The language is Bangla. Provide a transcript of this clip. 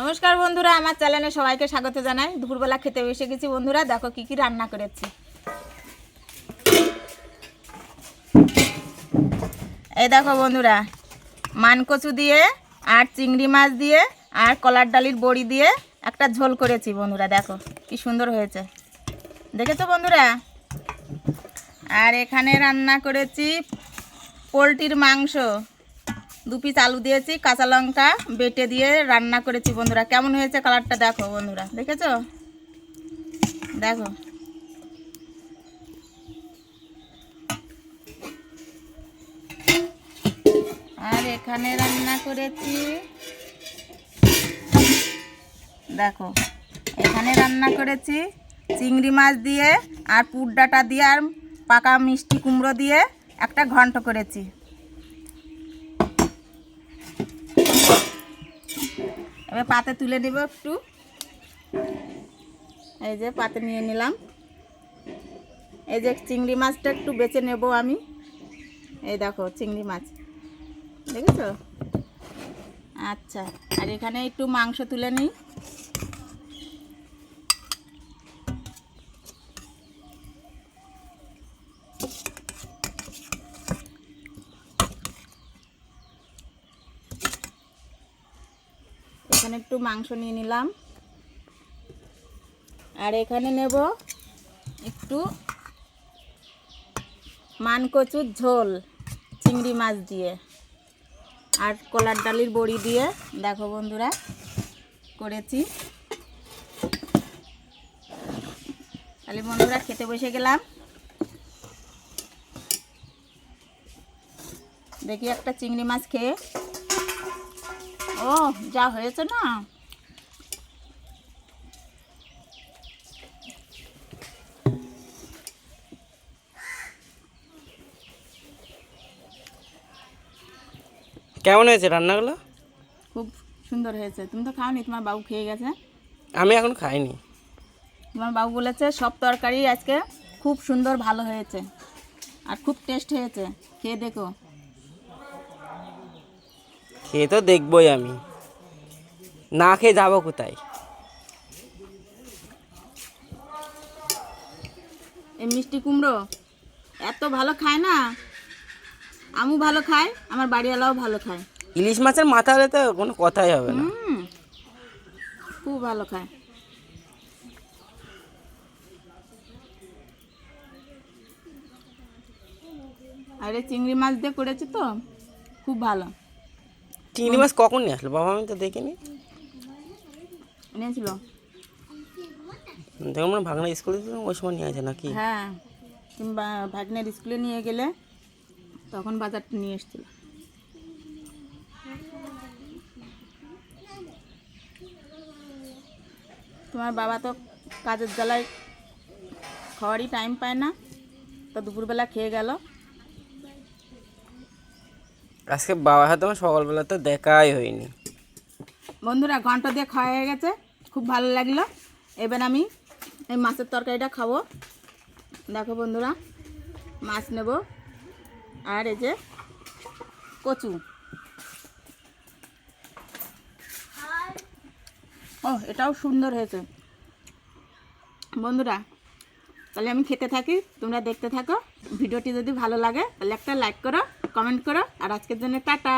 নমস্কার বন্ধুরা, আমার চ্যানেলে সবাইকে স্বাগত জানাই। দুপুরবেলা খেতে বসে গেছি বন্ধুরা, দেখো কি কি রান্না করেছি। এই দেখো বন্ধুরা, মানকচু দিয়ে, আর চিংড়ি মাছ দিয়ে, আর কলার ডালির বড়ি দিয়ে একটা ঝোল করেছি বন্ধুরা, দেখো কি সুন্দর হয়েছে। দেখেছ বন্ধুরা? আর এখানে রান্না করেছি পোলট্রির মাংস। দু পিস আলু দিয়েছি, কাঁচা লঙ্কা বেটে দিয়ে রান্না করেছি বন্ধুরা। কেমন হয়েছে কালারটা দেখো বন্ধুরা, দেখেছ? দেখো। আর এখানে রান্না করেছি, দেখো, এখানে রান্না করেছি চিংড়ি মাছ দিয়ে আর পুর ডাঁটা দিয়ে আর পাকা মিষ্টি কুমড়ো দিয়ে একটা ঘন্ট করেছি। এবার পাতে তুলে নেব একটু। এই যে পাতে নিয়ে নিলাম। এই যে চিংড়ি মাছটা একটু বেছে নেব আমি। এই দেখো, চিংড়ি মাছ। দেখেছ? আচ্ছা আর এখানে একটু মাংস তুলে নিই। এখানে একটু মাংস নিয়ে নিলাম। আর এখানে নেব একটু মানকচুর ঝোল, চিংড়ি মাছ দিয়ে। আর কলার ডালির বড়ি দিয়ে, দেখো বন্ধুরা, করেছি। তাহলে বন্ধুরা, খেতে বসে গেলাম। দেখি একটা চিংড়ি মাছ খেয়ে ও যা হয়েছে না? কেমন হয়েছে রান্নাগুলো? খুব সুন্দর হয়েছে। তুমি তো খাওনি তোমার বাবু খেয়ে গেছে? আমি এখন খাইনি। তোমার বাবু বলেছে সব তরকারি আজকে খুব সুন্দর ভালো হয়েছে। আর খুব টেস্ট হয়েছে। খেয়ে দেখো। খেয়ে তো দেখবই আমি। না খেয়ে যাব কোথায়? এই মিষ্টি কুমড়ো এত ভালো খায় না? আমু ভালো খায় আমার বাড়িওয়ালাও ভালো খায়। ইলিশ মাছের মাথা হলে তো কোনো কথাই হবে না। খুব ভালো খায়। আরে চিংড়ি মাছ দিয়ে করেছি তো খুব ভালো। চিংড়ি মাছ কখন নিয়ে আসলো? বাবা আমি তো দেখিনি। এনেছিল দেখো মানে ভাগনা স্কুলে ছিল, ওই সময় নিয়ে আসে নাকি? হ্যাঁ কিংবা ভাগ্নের স্কুলে নিয়ে গেলে তখন বাজারটা নিয়ে এসেছিল। তোমার বাবা তো কাজের জ্বালায় খাওয়ারই টাইম পায় না তো দুপুরবেলা খেয়ে গেল। আজকে বাবার হাতে আমার সকালবেলা তো দেখাই হয়নি। বন্ধুরা, ঘণ্টা দিয়ে খাওয়া হয়ে গেছে। খুব ভালো লাগল। এবার আমি এই মাছের তরকারিটা খাব। দেখো বন্ধুরা, মাছ নেব। আর এই যে কচু। ও, এটাও সুন্দর হয়েছে। বন্ধুরা, তাহলে আমি খেতে থাকি। তোমরা দেখতে থাকো। ভিডিওটি যদি ভালো লাগে, তাহলে একটা লাইক করো। কমেন্ট করো আর আজকের জন্য টাটা